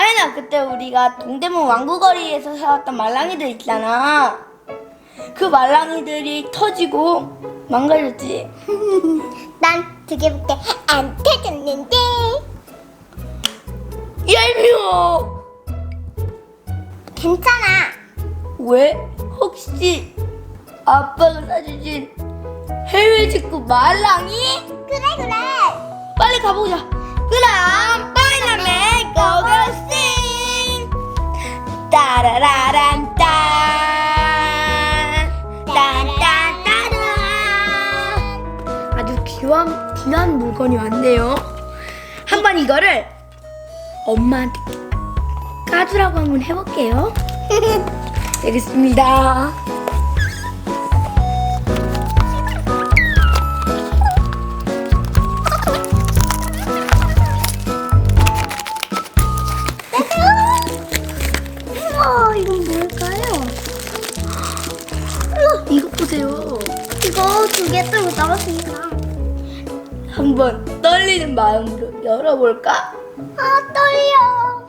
하연아 그때 우리가 동대문 왕구거리에서 사왔던 말랑이들 있잖아 그 말랑이들이 터지고 망가졌지 난 두개밖에 안 터졌는데. 얄미워 괜찮아. 왜? 혹시 아빠가 사주신 해외 직구 말랑이? 그래 그래. 빨리 가보자 그럼 따라라란 딴 딴딴따란 아주 귀한, 귀한 물건이 왔네요. 한번 이거를 엄마한테 까주라고 한번 해볼게요. 되겠습니다 두개 들고 나왔습니다. 한번 떨리는 마음으로 열어볼까? 아 떨려.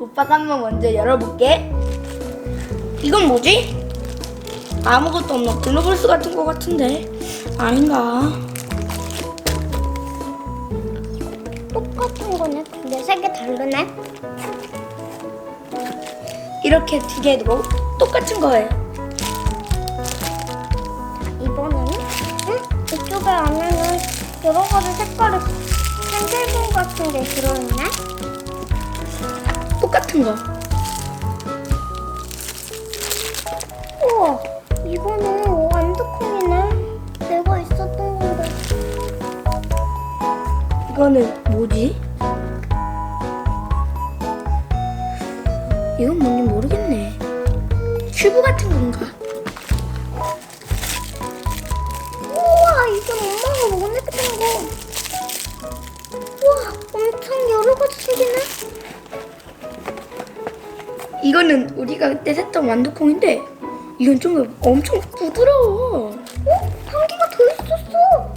오빠가 한번 먼저 열어볼게. 이건 뭐지? 아무것도 없는 글로벌스 같은 거 같은데 아닌가? 똑같은 거네. 근데 색이 다르네. 이렇게 두 개도 똑같은 거예요. 안에는 여러 가지 색깔의 캔들봉 같은 게 들어있네. 똑같은 거. 우와 이거는 완두콩이네. 내가 있었던 건데. 이거는 이거는 우리가 그때 샀던 완두콩인데 이건 좀 엄청 부드러워. 어? 향기가 더 있었어.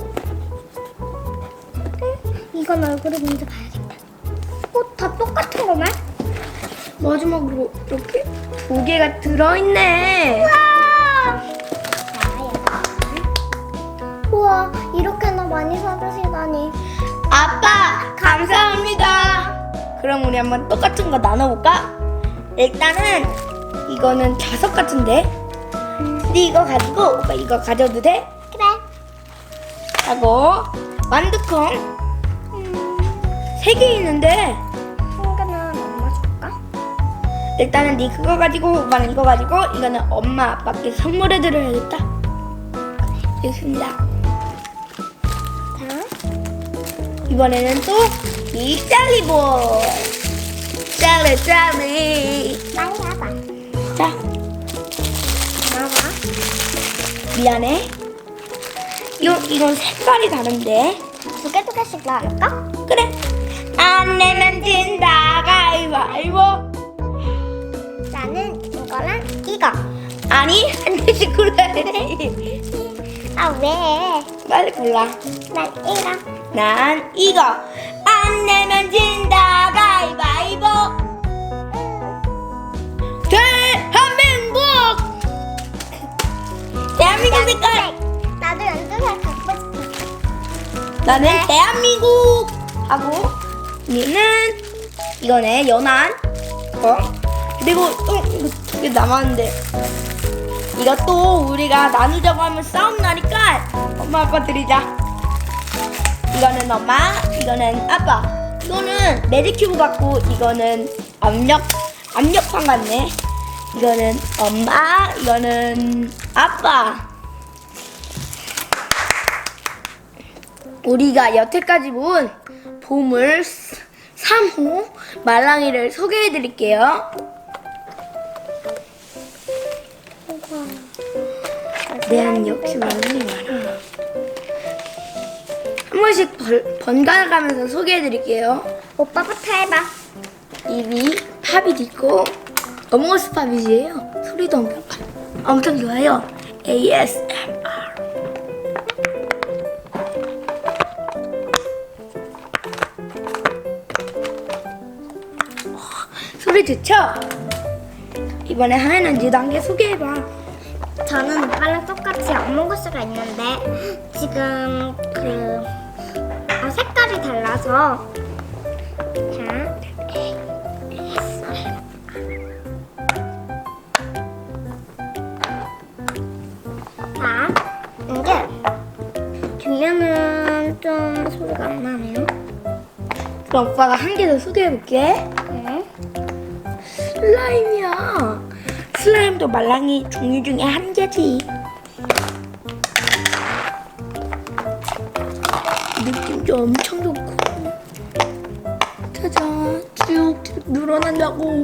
응? 이건 얼굴을 먼저 봐야겠다. 어? 다 똑같은 거네? 마지막으로 이렇게 두 개가 들어있네. 우와! 우와, 이렇게나 많이 사주시다니. 아빠 감사합니다. 그럼 우리 한번 똑같은 거 나눠볼까? 일단은 이거는 자석 같은데. 근데 이거 가지고 오빠 이거 가져도 돼? 그래. 하고 완두콩 음, 세개 있는데 이거는 엄마 줄까? 일단은 네 그거 가지고 오빠는 이거 가지고 이거는 엄마 아빠께 선물해 드려야겠다. 됐습니다. 자, 이번에는 또이 짤리볼. 짤리 짤리. 빨리 와봐. 자 나와. 미안해. 이건 이건 색깔이 다른데. 두 개, 두 개씩 나눌까? 그래. 안 내면 진다 가위바위보. 나는 이거랑 이거. 아니 한 개씩 골라야지. 아, 왜? 빨리 골라. 난 이거. 난 이거. 안 내면 진다 가위바위보. 나는 대한민국! 하고 얘는 이거네 연한 거 그리고 또 이거 두 개 남았는데. 이것도 우리가 나누자고 하면 싸움 나니까 엄마 아빠 드리자. 이거는 엄마 이거는 아빠. 이거는 매직큐브 같고 이거는 압력 압력판 같네. 이거는 엄마 이거는 아빠 우리가 여태까지 본 보물 3호 말랑이를 소개해 드릴게요. 내한 역시 말랑이 많아. 한 번씩 벌- 번갈아 가면서 소개해 드릴게요. 오빠부터 해봐. 입이 팝이 있고 어몽어스 팝이지예요. 소리도 엄청, 엄청 좋아요. ASMR. 소리 좋죠? 이번에 하연은 2단계 소개해봐. 저는 오빠랑 똑같이 안 먹을 수가 있는데 지금 그 어, 색깔이 달라서 자 자, 이게 뒷면은 좀 소리가 안 나네요. 그럼 오빠가 한 개 더 소개해볼게. 네. 슬라임이야. 슬라임도 말랑이 종류 중에 한 개지. 느낌도 엄청 좋고. 짜잔, 쭉쭉 늘어난다고.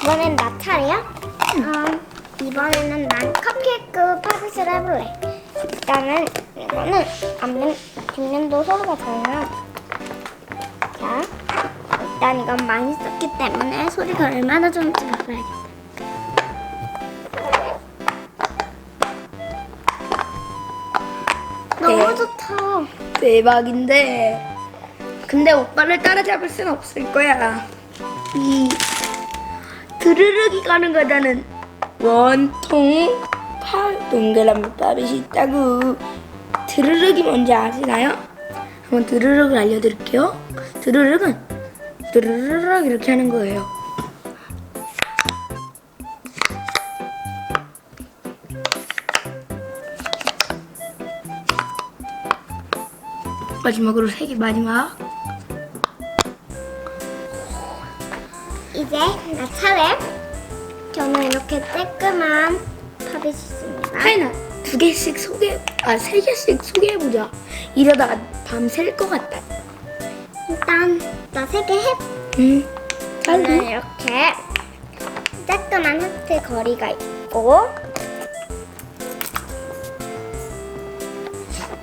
이번엔 나 차례야? 어, 이번에는 난 컵케이크 파빗을 해볼래. 일단은 이거는 앞면, 뒷면도 잘 나. 자, 일단 이건 많이 썼기 때문에 소리가 얼마나 좋은지 봐봐야겠다. 너무 네. 좋다. 대박인데. 근데 오빠를 따라잡을 순 없을 거야. 이 드르륵이 가는 과자는 원통 팔 동그라미 밥이 있다고. 드르륵이 뭔지 아시나요? 한번 드르륵을 알려드릴게요. 드르륵은 드르륵 이렇게 하는 거예요. 마지막으로 세 개 마지막. 이제 나 차례. 저는 이렇게 쬐끄만 팝이 있습니다. 하이나 두 개씩 소개 아 세 개씩 소개해 보자. 이러다가 밤샐것 같다. 일단 나 세 개 해. 응. 저는 빨리. 이렇게 쬐끄만 하트 거리가 있고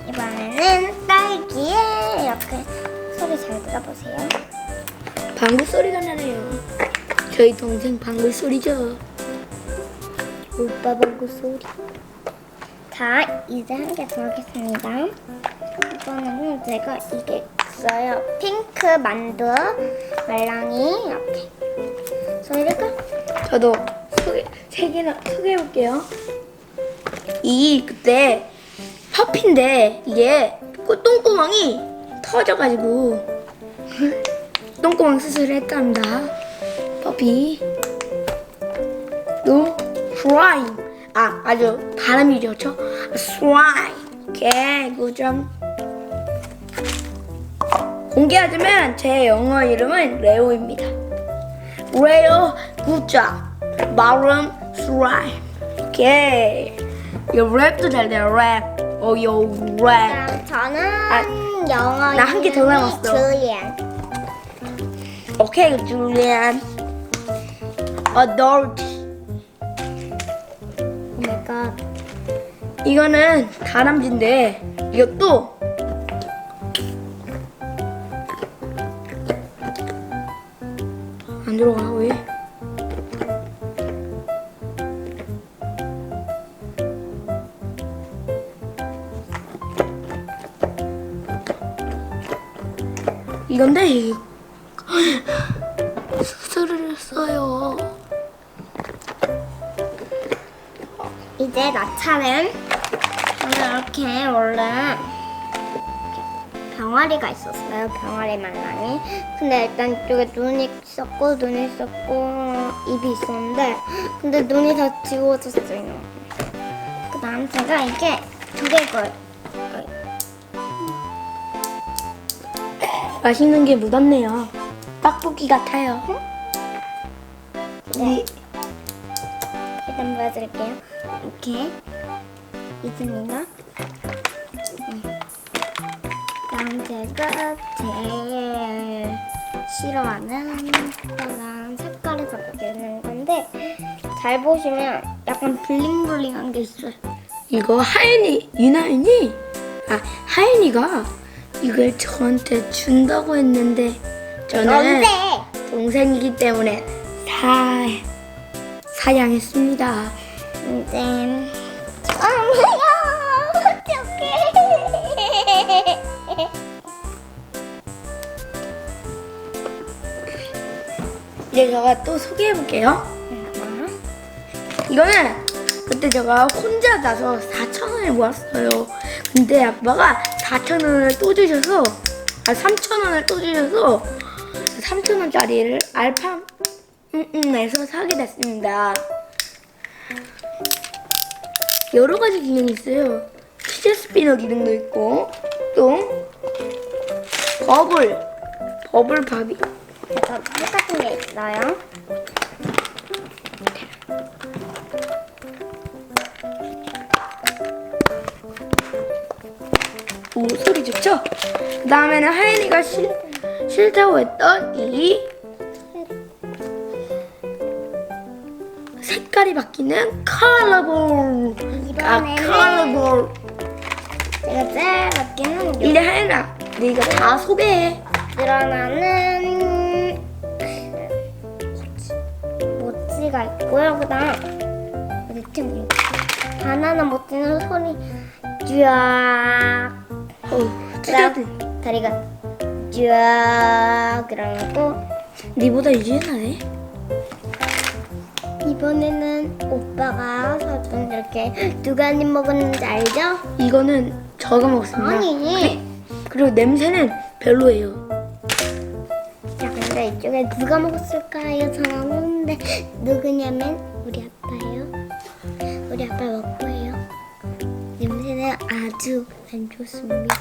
이번에는 딸기에 이렇게 소리 잘 들어보세요. 방구 소리가 나네요. 저희 동생 방구 소리죠. 오빠 방구 소리. 자, 이제 한 개 더 하겠습니다. 이번에는 제가 이게 있어요. 핑크 만두 말랑이 이렇게 소리를 저도 소개 세 개나 소개해 볼게요. 이 그때 퍼피인데 이게 그 똥구멍이 터져가지고 똥구멍 수술을 했답니다. 퍼피. 노 슬라임. 아 아주 발음이 좋죠? 슬라임. 오케이 굿점. 공개하자면 제 영어 이름은 레오입니다. 레오 굿잡 발음 슬라임. 오케이. 이거 랩도 잘 돼요 랩. 어요 랩. 그럼 저는 영어 나한개더 이름이 남았어. 줄리안. 오케이 줄리안. adult. 오마이갓. 이거는 다람쥐인데 이것도 안 들어가 왜? 이건데 이- 수술을 했어요. 이제 나 차례는 저는 이렇게 원래 병아리가 있었어요. 병아리 말랑이. 근데 일단 이쪽에 눈이 있었고 눈이 있었고 입이 있었는데 근데 눈이 다 지워졌어요. 그다음 제가 이게 두 개걸 맛있는 게 묻었네요. 떡볶이 같아요. 이 일단 보여드릴게요. 이렇게 있습니다. 음. 다음 제가 제일 싫어하는 거랑 색깔에서 바뀌는 건데 잘 보시면 약간 블링블링한 게 있어요. 이거 하연이 유나연이 아 하연이가 이걸 저한테 준다고 했는데 저는 그런데 동생이기 때문에 사 사양했습니다. 이제 엄마야 어떡해 이제 제가 또 소개해 볼게요. 이거는 그때 제가 혼자 나서 4천 원을 모았어요. 근데 아빠가 4천 원을 또 주셔서 아 3천 원을 또 주셔서 3천 원짜리를 알팜에서 사게 됐습니다. 여러 가지 기능이 있어요. 치즈 스피너 기능도 있고 또 버블 버블 밥이 그래서 똑같은 게 있어요. 오 소리 좋죠? 그 다음에는 하연이가 싫, 싫다고 했던 이 색깔이 바뀌는 컬러볼 아 컬러볼 제가 제일 아끼는 이제 하연아 네가 다 소개해 늘어나는 모찌가 있고요. 그 다음 어디지 뭐 바나나 모찌는 소리 쫙 어우 찢어들 다리가 쫙 이러고. 니보다 유연하네 이번에는 오빠가 사준 이렇게 누가 한 입 먹었는지 알죠? 이거는 저가 먹습니다. 아니. 그리고 냄새는 별로예요 이쪽에 누가 먹었을까요? 잘안 먹는데 누구냐면 우리 아빠예요 우리 아빠 먹고예요 냄새는 아주 안 좋습니다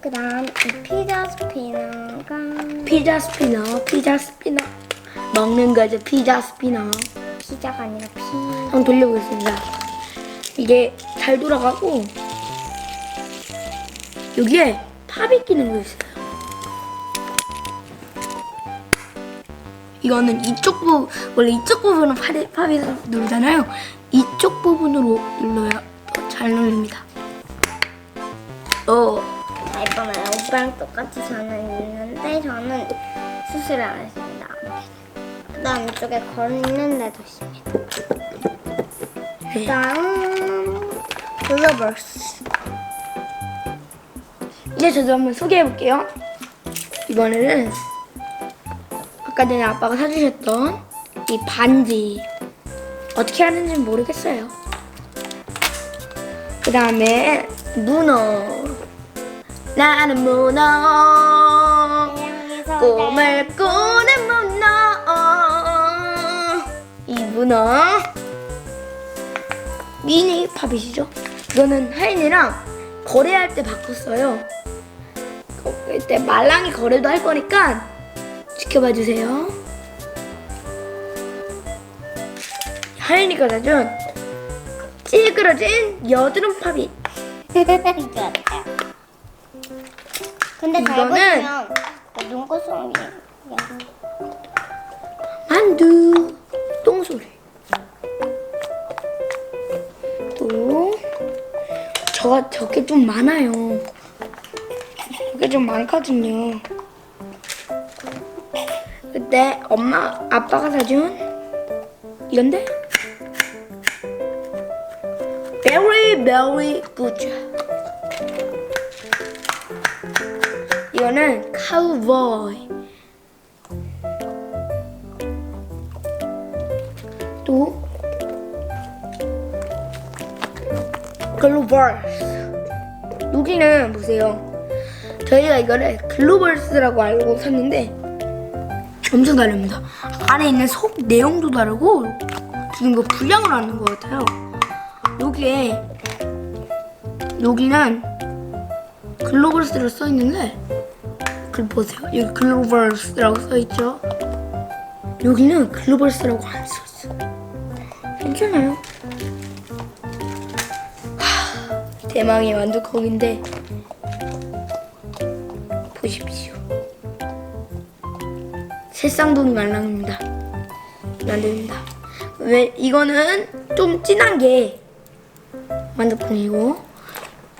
그 다음 이 피자 스피너가 피자 스피너 피자 스피너 먹는 거죠 피자 스피너 피자가 아니라 피 한번 돌려보겠습니다. 이게 잘 돌아가고 여기에 팝이 끼는 거 있어요. 이거는 이쪽 부분 원래 이쪽 부분은 팝이, 팝이 누르잖아요. 이쪽 부분으로 눌러야 더 잘 눌립니다. 어, 자, 이번에 오빠랑 똑같이 저는 있는데 저는 수술을 안 했습니다. 그 다음 이쪽에 걸리는 데도 있습니다. 그 네. 다음 글로벌스 이제 저도 한번 소개해 볼게요. 이번에는 아까 전에 아빠가 사주셨던 이 반지 어떻게 하는지 는 모르겠어요. 그 다음에 문어. 나는 문어. 꿈을 꾸는 문어. 이 문어. 미니 팝이시죠? 이거는 하인이랑 거래할 때 바꿨어요. 어, 그때 말랑이 거래도 할 거니까 지켜봐 주세요. 하인이가 사준 찌그러진 여드름 팝이. 이거 근데 잘 이거는- 보시면 그 눈꽃송이 만두 똥소리. 또 저가 저게 좀 많아요. 이게 좀 많거든요 그때 엄마 아빠가 사준 이건데? Very very good 이거는 카우보이 또 글로벌스. 여기는 보세요. 저희가 이거를 글로벌스라고 알고 샀는데 엄청 다릅니다. 안에 있는 속 내용도 다르고 지금 이거 분량을 하는 것 같아요. 여기에 여기는 글로벌스로 써 있는데 글 보세요. 여기 글로벌스라고 써 있죠? 여기는 글로벌스라고 안 썼어. 괜찮아요. 하, 대망의 완두콩인데 보십시오 새쌍둥이 말랑입니다. 안 됩니다. 왜 이거는 좀 진한 게 완두콩이고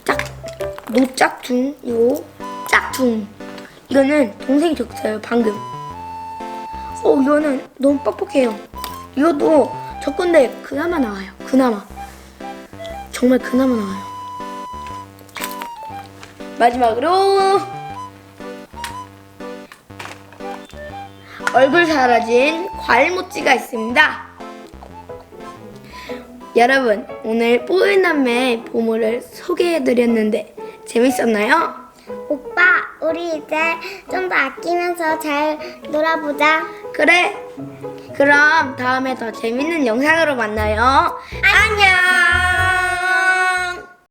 짝 노짝퉁이고 짝퉁. 이거는 동생이 줬어요 방금. 어 이거는 너무 뻑뻑해요. 이것도 저 건데 그나마 나와요 그나마. 정말 그나마 나와요. 마지막으로 얼굴 사라진 과일 모찌가 있습니다. 여러분, 오늘 뽀글남매 보물을 소개해드렸는데 재밌었나요? 오빠, 우리 이제 좀 더 아끼면서 잘 놀아보자. 그래. 그럼 다음에 더 재밌는 영상으로 만나요. 안녕.